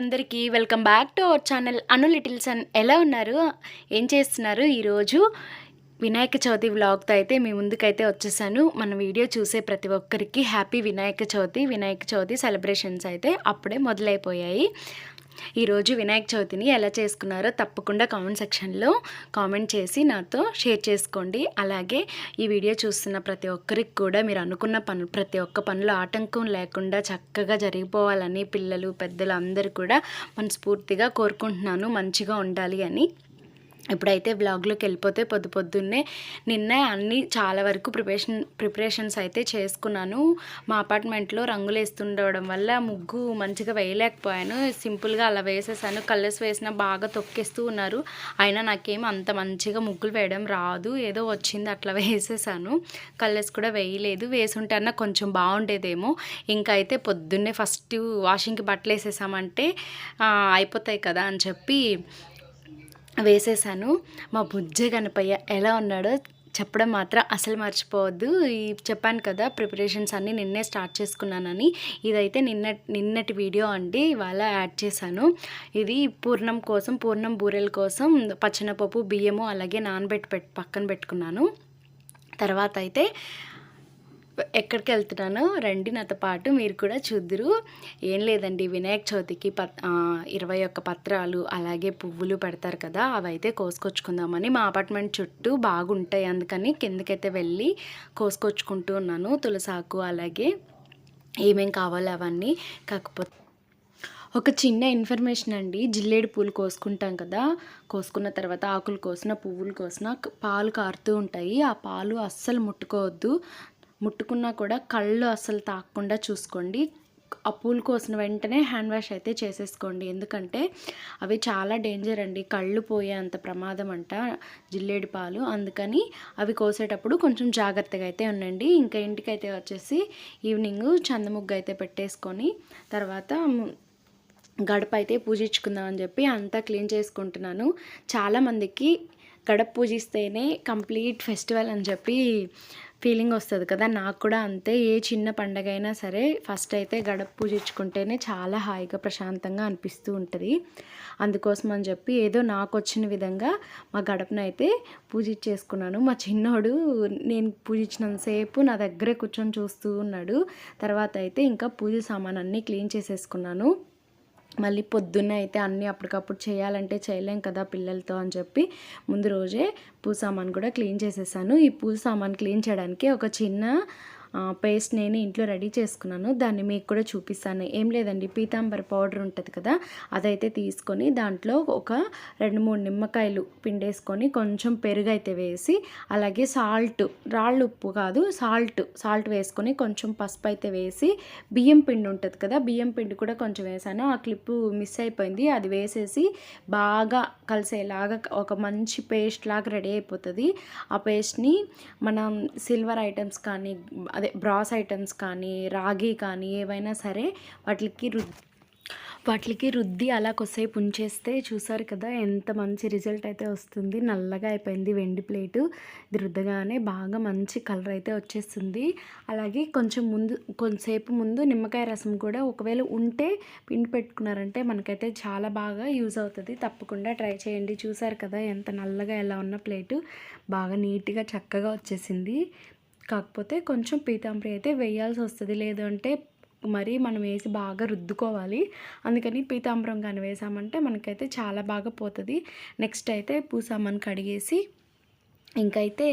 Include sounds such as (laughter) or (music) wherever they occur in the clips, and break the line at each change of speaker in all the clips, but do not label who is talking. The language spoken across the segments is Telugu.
అందరికీ welcome back to our channel Anu littles ఎలా ఉన్నారు? ఏం చేస్తున్నారు ఈరోజు? వినాయక చవితి వ్లాగ్తో అయితే మీ ముందుకైతే వచ్చేసాను. మన వీడియో చూసే ప్రతి ఒక్కరికి హ్యాపీ వినాయక చవితి వినాయక చవితి సెలబ్రేషన్స్ అయితే అప్పుడే మొదలైపోయాయి. ఈరోజు వినాయక చవితిని ఎలా చేసుకున్నారో తప్పకుండా కామెంట్ సెక్షన్లో కామెంట్ చేసి నాతో షేర్ చేసుకోండి. అలాగే ఈ వీడియో చూస్తున్న ప్రతి ఒక్కరికి కూడా మీరు అనుకున్న పనులు ప్రతి ఒక్క పనులు ఆటంకం లేకుండా చక్కగా జరిగిపోవాలని పిల్లలు పెద్దలు అందరూ కూడా మనస్ఫూర్తిగా కోరుకుంటున్నాను. మంచిగా ఉండాలి అని. ఇప్పుడైతే బ్లాగ్లోకి వెళ్ళిపోతే పొద్దు పొద్దున్నే నిన్నే అన్నీ చాలా వరకు ప్రిపరేషన్ ప్రిపరేషన్స్ అయితే చేసుకున్నాను. మా అపార్ట్మెంట్లో రంగులు వేస్తుండడం వల్ల ముగ్గు మంచిగా వేయలేకపోయాను. సింపుల్గా అలా వేసేసాను. కలర్స్ వేసినా బాగా తొక్కేస్తూ ఉన్నారు. అయినా నాకేం అంత మంచిగా ముగ్గులు వేయడం రాదు. ఏదో వచ్చింది అట్లా (laughs) వేసేసాను. కలర్స్ కూడా వేయలేదు. వేసుంటే అన్న కొంచెం బాగుండేదేమో. ఇంకా అయితే పొద్దున్నే ఫస్ట్ వాషింగ్కి బట్టలు వేసేసామంటే అయిపోతాయి కదా అని చెప్పి వేసేసాను. మా బుజ్జ గణపయ్య ఎలా ఉన్నాడో చెప్పడం మాత్రం అసలు మర్చిపోవద్దు. ఈ చెప్పాను కదా ప్రిపరేషన్స్ అన్నీ నిన్నే స్టార్ట్ చేసుకున్నానని. ఇదైతే నిన్న నిన్నటి వీడియో అండి. ఇవాళ యాడ్ చేశాను. ఇది పూర్ణం కోసం పూర్ణం బూరెల కోసం పచ్చనపప్పు బియ్యము అలాగే నానబెట్టి పెట్టి పక్కన పెట్టుకున్నాను. తర్వాత అయితే ఎక్కడికి వెళ్తున్నానో రండి నాతో పాటు మీరు కూడా చూద్దురు. ఏం లేదండి వినాయక చవితికి పత్ ఇరవై ఒక్క పత్రాలు అలాగే పువ్వులు పెడతారు కదా అవైతే కోసుకొచ్చుకుందామని. మా అపార్ట్మెంట్ చుట్టూ బాగుంటాయి అందుకని కిందకైతే వెళ్ళి కోసుకొచ్చుకుంటూ ఉన్నాను. తులసాకు అలాగే ఏమేం కావాలో అవన్నీ. కాకపోతే ఒక చిన్న ఇన్ఫర్మేషన్ అండి జిల్లేడు పూలు కోసుకుంటాం కదా కోసుకున్న తర్వాత ఆకులు కోసిన పువ్వులు కోసిన పాలు కారుతూ ఉంటాయి. ఆ పాలు అస్సలు ముట్టుకోవద్దు. ముట్టుకున్నా కూడా కళ్ళు అస్సలు తాకకుండా చూసుకోండి. ఆ పూలు కోసిన వెంటనే హ్యాండ్ వాష్ అయితే చేసేసుకోండి. ఎందుకంటే అవి చాలా డేంజర్ అండి. కళ్ళు పోయే అంత ప్రమాదం అంట జిల్లేడి పాలు. అందుకని అవి కోసేటప్పుడు కొంచెం జాగ్రత్తగా అయితే ఉండండి. ఇంకా ఇంటికైతే వచ్చేసి ఈవినింగ్ చందముగ్గు అయితే పెట్టేసుకొని తర్వాత గడప అయితే పూజించుకుందాం అని చెప్పి అంతా క్లీన్ చేసుకుంటున్నాను. చాలామందికి గడప పూజిస్తేనే కంప్లీట్ ఫెస్టివల్ అని చెప్పి ఫీలింగ్ వస్తుంది కదా. నాకు కూడా అంతే. ఏ చిన్న పండగ అయినా సరే ఫస్ట్ అయితే గడప పూజించుకుంటేనే చాలా హాయిగా ప్రశాంతంగా అనిపిస్తూ ఉంటుంది. అందుకోసం అని చెప్పి ఏదో నాకు వచ్చిన విధంగా మా గడపను అయితే పూజించేసుకున్నాను మా చిన్నోడు నేను పూజించినంతసేపు నా దగ్గరే కూర్చొని చూస్తూ ఉన్నాడు. తర్వాత అయితే ఇంకా పూజ సామాన్ అన్నీ క్లీన్ చేసేసుకున్నాను. మళ్ళీ పొద్దున్నే అయితే అన్నీ అప్పటికప్పుడు చేయాలంటే చేయలేం కదా పిల్లలతో అని చెప్పి ముందు రోజే పూసామాన్ కూడా క్లీన్ చేసేసాను. ఈ పూసామాన్ క్లీన్ చేయడానికి ఒక చిన్న పేస్ట్ నేను ఇంట్లో రెడీ చేసుకున్నాను. దాన్ని మీకు కూడా చూపిస్తాను. ఏం లేదండి పీతాంబర పౌడర్ ఉంటుంది కదా అదైతే తీసుకొని దాంట్లో ఒక రెండు మూడు నిమ్మకాయలు పిండేసుకొని కొంచెం పెరుగు అయితే వేసి అలాగే సాల్ట్ రాళ్ళు ఉప్పు కాదు సాల్ట్ సాల్ట్ వేసుకొని కొంచెం పసుపు అయితే వేసి బియ్యం పిండి ఉంటుంది కదా బియ్యం పిండి కూడా కొంచెం వేసాను. ఆ క్లిప్ మిస్ అయిపోయింది. అది వేసేసి బాగా కలిసేలాగా ఒక మంచి పేస్ట్ లాగా రెడీ అయిపోతుంది. ఆ పేస్ట్ని మనం సిల్వర్ ఐటమ్స్ కానీ అదే బ్రాస్ ఐటమ్స్ కానీ రాగి కానీ ఏవైనా సరే వాటికి రు వాటికి రుద్ది అలా కొద్దిసేపు ఉంచేస్తే చూసారు కదా ఎంత మంచి రిజల్ట్ అయితే వస్తుంది. నల్లగా అయిపోయింది వెండి ప్లేటు. ఇది రుద్దగానే బాగా మంచి కలర్ అయితే వచ్చేస్తుంది. అలాగే కొంచెం ముందు కొంతసేపు ముందు నిమ్మకాయ రసం కూడా ఒకవేళ ఉంటే పిండి పెట్టుకున్నారంటే మనకైతే చాలా బాగా యూజ్ అవుతుంది. తప్పకుండా ట్రై చేయండి. చూసారు కదా ఎంత నల్లగా ఎలా ఉన్న ప్లేటు. బాగా నీట్గా చక్కగా వచ్చేసింది. కాకపోతే కొంచెం పీతాంబరి అయితే వేయాల్సి వస్తుంది. లేదంటే మరి మనం వేసి బాగా రుద్దుకోవాలి. అందుకని పీతాంబరం కానీ వేసామంటే మనకైతే చాలా బాగా పోతుంది. నెక్స్ట్ అయితే పూసామని కడిగేసి ఇంకైతే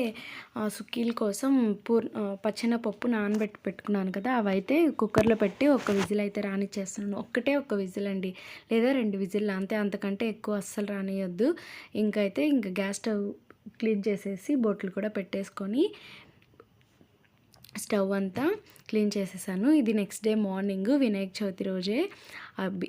సుక్కీల కోసం పూర్ ఆ, పచ్చెనపప్పు నానబెట్టి పెట్టుకున్నాను కదా అవైతే కుక్కర్లో పెట్టి ఒక విజిల్ అయితే రానిచ్చేస్తున్నాను. ఒక్కటే ఒక విజిల్ అండి. లేదా రెండు విజిల్ అంతే. అంతకంటే ఎక్కువ అస్సలు రానియొద్దు. ఇంకైతే ఇంకా గ్యాస్ స్టవ్ క్లీన్ చేసేసి బొట్లు కూడా పెట్టేసుకొని స్టవ్ అంతా క్లీన్ చేసేసాను. ఇది next day morning Vinayaka Chavithi రోజే.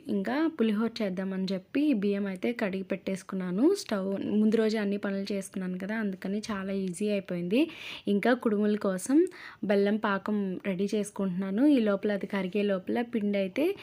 ఇంకా పులిహోర చేద్దామని చెప్పి బియ్యం అయితే కడిగి పెట్టేసుకున్నాను. స్టవ్ ముందు రోజే అన్ని పనులు చేసుకున్నాను కదా అందుకని చాలా ఈజీ అయిపోయింది. ఇంకా కుడుముల కోసం బెల్లం పాకం రెడీ చేసుకుంటున్నాను. ఈ లోపల అది కరిగే లోపల పిండి అయితే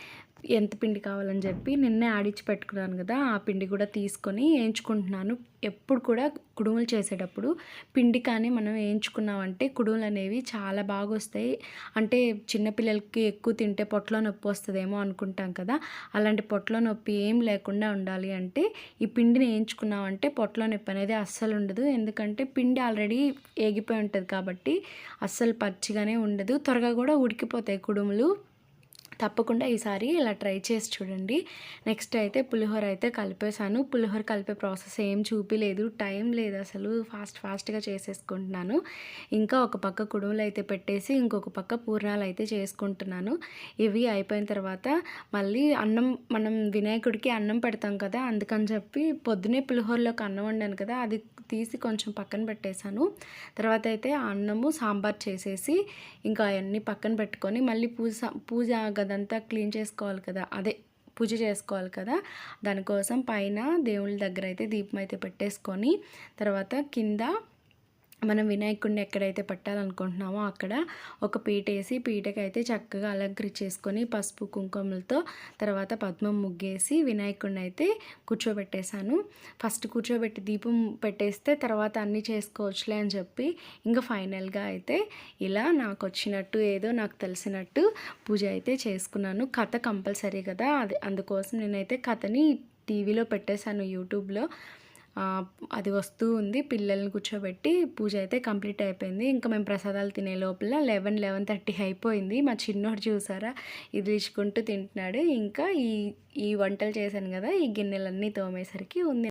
ఎంత పిండి కావాలని చెప్పి నిన్నే ఆడిచ్చి పెట్టుకున్నాను కదా ఆ పిండి కూడా తీసుకొని వేయించుకుంటున్నాను ఎప్పుడు కూడా కుడుములు చేసేటప్పుడు పిండి కానీ మనం వేయించుకున్నామంటే కుడుములు అనేవి చాలా బాగా వస్తాయి అంటే చిన్నపిల్లలకి ఎక్కువ తింటే పొట్టలో నొప్పి వస్తుందేమో అనుకుంటాం కదా అలాంటి పొట్టలో నొప్పి ఏం లేకుండా ఉండాలి అంటే ఈ పిండిని వేయించుకున్నామంటే పొట్టలో నొప్పి అనేది అస్సలు ఉండదు. ఎందుకంటే పిండి ఆల్రెడీ ఏగిపోయి ఉంటుంది కాబట్టి అస్సలు పచ్చిగానే ఉండదు. త్వరగా కూడా ఉడికిపోతాయి కుడుములు. తప్పకుండా ఈసారి ఇలా ట్రై చేసి చూడండి. నెక్స్ట్ అయితే పులిహోర అయితే కలిపేశాను. పులిహోర కలిపే ప్రాసెస్ ఏం చూపిలేదు. టైం లేదు అసలు. ఫాస్ట్ ఫాస్ట్గా చేసేసుకుంటున్నాను. ఇంకా ఒక పక్క కుడుములు అయితే పెట్టేసి ఇంకొక పక్క పూర్ణాలు అయితే చేసుకుంటున్నాను. ఇవి అయిపోయిన తర్వాత మళ్ళీ అన్నం మనం వినాయకుడికి అన్నం పెడతాం కదా అందుకని చెప్పి పొద్దునే పులిహోరలోకి అన్నం వండాను కదా అది తీసి కొంచెం పక్కన పెట్టేశాను. తర్వాత అయితే ఆ అన్నము సాంబార్ చేసేసి ఇంకా అవన్నీ పక్కన పెట్టుకొని మళ్ళీ పూజ పూజ అదంతా క్లీన్ చేసుకోవాలి కదా. అదే పూజ చేసుకోవాలి కదా. దానికోసం పైన దేవుళ్ళ దగ్గర అయితే దీపం అయితే పెట్టేసుకొని తర్వాత కింద మనం వినాయకుడిని ఎక్కడైతే పెట్టాలనుకుంటున్నామో అక్కడ ఒక పీట వేసి పీటకి అయితే చక్కగా అలంకరించేసుకొని పసుపు కుంకుమలతో తర్వాత పద్మం ముగ్గేసి వినాయకుడిని అయితే కూర్చోబెట్టేశాను. ఫస్ట్ కూర్చోబెట్టి దీపం పెట్టేస్తే తర్వాత అన్నీ చేసుకోవచ్చులే అని చెప్పి ఇంకా ఫైనల్గా అయితే ఇలా నాకు వచ్చినట్టు ఏదో నాకు తెలిసినట్టు పూజ అయితే చేసుకున్నాను. కథ కంపల్సరీ కదా అది అందుకోసం నేనైతే కథని టీవీలో పెట్టేశాను యూట్యూబ్లో. అది వస్తూ ఉంది. పిల్లల్ని కూర్చోబెట్టి పూజ అయితే కంప్లీట్ అయిపోయింది. ఇంకా మేము ప్రసాదాలు తినే లోపల లెవెన్ లెవెన్ థర్టీ అయిపోయింది. మా చిన్నోడు చూసారా? ఇది ఇచ్చుకుంటూ తింటున్నాడు. ఇంకా ఈ ఈ వంటలు చేశాను కదా ఈ గిన్నెలన్నీ తోమేసరికి ఉంది.